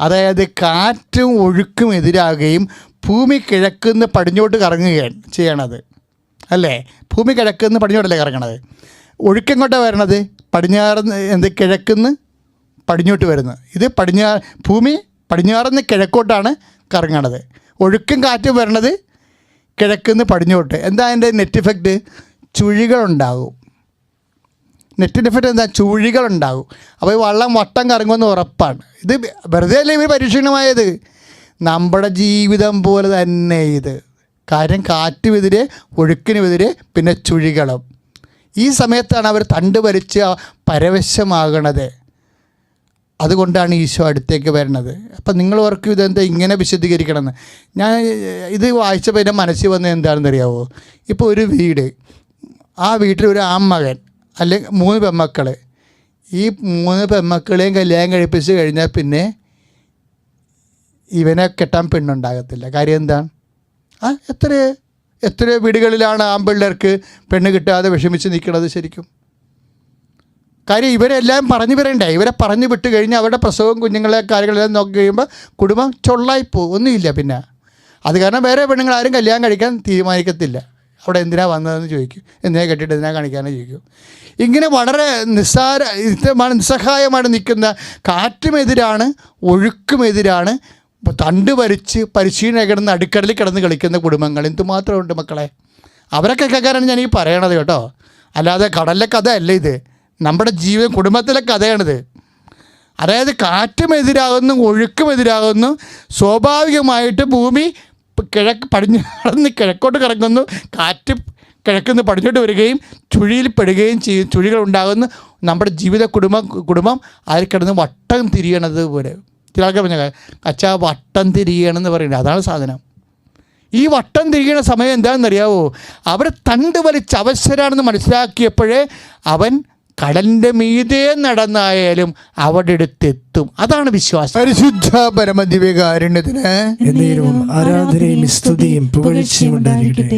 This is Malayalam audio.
അതായത് കാറ്റും ഒഴുക്കും എതിരാകുകയും ഭൂമി കിഴക്കുന്ന് പടിഞ്ഞോട്ട് കറങ്ങുകയാണ് ചെയ്യണത്. അല്ലേ? ഭൂമി കിഴക്കുന്ന് പടിഞ്ഞോട്ടല്ലേ കറങ്ങണത്? ഒഴുക്കെങ്ങോട്ടാണ് വരണത്? പടിഞ്ഞാറ് എന്ത് കിഴക്കുന്ന് പടിഞ്ഞോട്ട് വരുന്നത്. ഇത് പടിഞ്ഞാ ഭൂമി പടിഞ്ഞാറുന്ന് കിഴക്കോട്ടാണ് കറങ്ങണത്. ഒഴുക്കും കാറ്റും വരണത് കിഴക്കുന്ന് പടിഞ്ഞോട്ട്. എന്താ അതിന്റെ നെറ്റ് ഇഫക്റ്റ് ചുഴികളുണ്ടാകും. നെറ്റിന്റെ ഇഫക്റ്റ് എന്താ? ചുഴികളുണ്ടാകും. അപ്പോൾ ഈ വള്ളം വട്ടം കറങ്ങുമെന്ന് ഉറപ്പാണ്. ഇത് വെറുതെ അല്ലേ ഇവർ പരീക്ഷണമായത് നമ്മുടെ ജീവിതം പോലെ തന്നെ ഇത്. കാര്യം കാറ്റുമെതിരെ ഒഴുക്കിനുമെതിരെ പിന്നെ ചുഴികളും. ഈ സമയത്താണ് അവർ തണ്ട് വലിച്ച് പരവശമാകണത്. അതുകൊണ്ടാണ് ഈശോ അടുത്തേക്ക് വരുന്നത്. അപ്പം നിങ്ങൾ ഓർക്കും ഇതെന്താ ഇങ്ങനെ വിശദീകരിക്കണമെന്ന്. ഞാൻ ഇത് വായിച്ചപ്പോൾ എന്റെ മനസ്സിൽ വന്നത് എന്താണെന്ന് അറിയാവോ ഇപ്പോൾ ഒരു വീട്. ആ വീട്ടിൽ ഒരു ആൺമകൻ. അല്ലെങ്കിൽ മൂന്ന് പെമ്മക്കളെ ഈ മൂന്ന് പെമ്മക്കളെയും കല്യാണം കഴിപ്പിച്ച് കഴിഞ്ഞാൽ പിന്നെ ഇവനെ കെട്ടാൻ പെണ്ണുണ്ടാകത്തില്ല. കാര്യം എന്താണ് ആ എത്ര എത്ര വീടുകളിലാണ് ആൺപിള്ളേർക്ക് പെണ്ണ് കിട്ടാതെ വിഷമിച്ച് നിൽക്കുന്നത് ശരിക്കും? കാര്യം ഇവരെല്ലാം പറഞ്ഞു വരണ്ടേ? ഇവരെ പറഞ്ഞു വിട്ട് കഴിഞ്ഞാൽ അവരുടെ പ്രസവം കുഞ്ഞുങ്ങളെ കാര്യങ്ങളെല്ലാം നോക്കി കഴിയുമ്പോൾ കുടുംബം ചൊള്ളായിപ്പോവും ഒന്നുമില്ല പിന്നെ. അത് കാരണം വേറെ പെണ്ണുങ്ങൾ ആരും കല്യാണം കഴിക്കാൻ തീരുമാനിക്കത്തില്ല. അവിടെ എന്തിനാ വന്നതെന്ന് ചോദിക്കും. എന്തിനാ കെട്ടിയിട്ട് എന്തിനാ കാണിക്കാമെന്ന് ചോദിക്കും. ഇങ്ങനെ വളരെ നിസ്സാര നിസ്സഹായമായിട്ട് നിൽക്കുന്ന കാറ്റുമെതിരാണ് ഒഴുക്കുമെതിരാണ് തണ്ട് വരച്ച് പരിശീലനം കിടന്ന് അടുക്കടലിൽ കിടന്ന് കളിക്കുന്ന കുടുംബങ്ങൾ. എന്തുമാത്രമുണ്ട് മക്കളെ? അവരൊക്കെ കേൾക്കാനാണ് ഞാൻ ഈ പറയണത് കേട്ടോ. അല്ലാതെ കടലിലെ കഥ അല്ല ഇത്. നമ്മുടെ ജീവൻ കുടുംബത്തിലെ കഥയാണിത്. അതായത് കാറ്റുമെതിരാകുന്നു ഒഴുക്കുമെതിരാകുന്നു സ്വാഭാവികമായിട്ട് ഭൂമി കിഴക്ക് പടിഞ്ഞാറന്ന് കിഴക്കോട്ട് കറങ്ങുന്നു. കാറ്റ് കിഴക്കുനിന്ന് പടിഞ്ഞോട്ട് വരികയും ചുഴിയിൽ പെടുകയും ചെയ്യും. ചുഴികൾ ഉണ്ടാകുന്നു. നമ്മുടെ ജീവിത കുടുംബം കുടുംബം അതിൽ കിടന്ന് വട്ടം തിരിയണത് പോലെ. ചില ആൾക്കാർ പറഞ്ഞ അച്ഛാ വട്ടം തിരിയണമെന്ന് പറയുന്നത് അതാണ് സാധനം. ഈ വട്ടം തിരിയണ സമയം എന്താണെന്നറിയാവോ? അവരെ തണ്ട് വലിച്ച് അവശരാണെന്ന് മനസ്സിലാക്കിയപ്പോഴേ അവൻ കടലിന്റെ മീതെ നടന്നായാലും അവിടെ അടുത്തെത്തും അതാണ് വിശ്വാസം. പരിശുദ്ധ പരമദിവ്യകാരുണ്യത്തിന് ആരാധനയും സ്തുതിയും പുകഴ്ചയും ഉണ്ടായിരിക്കട്ടെ.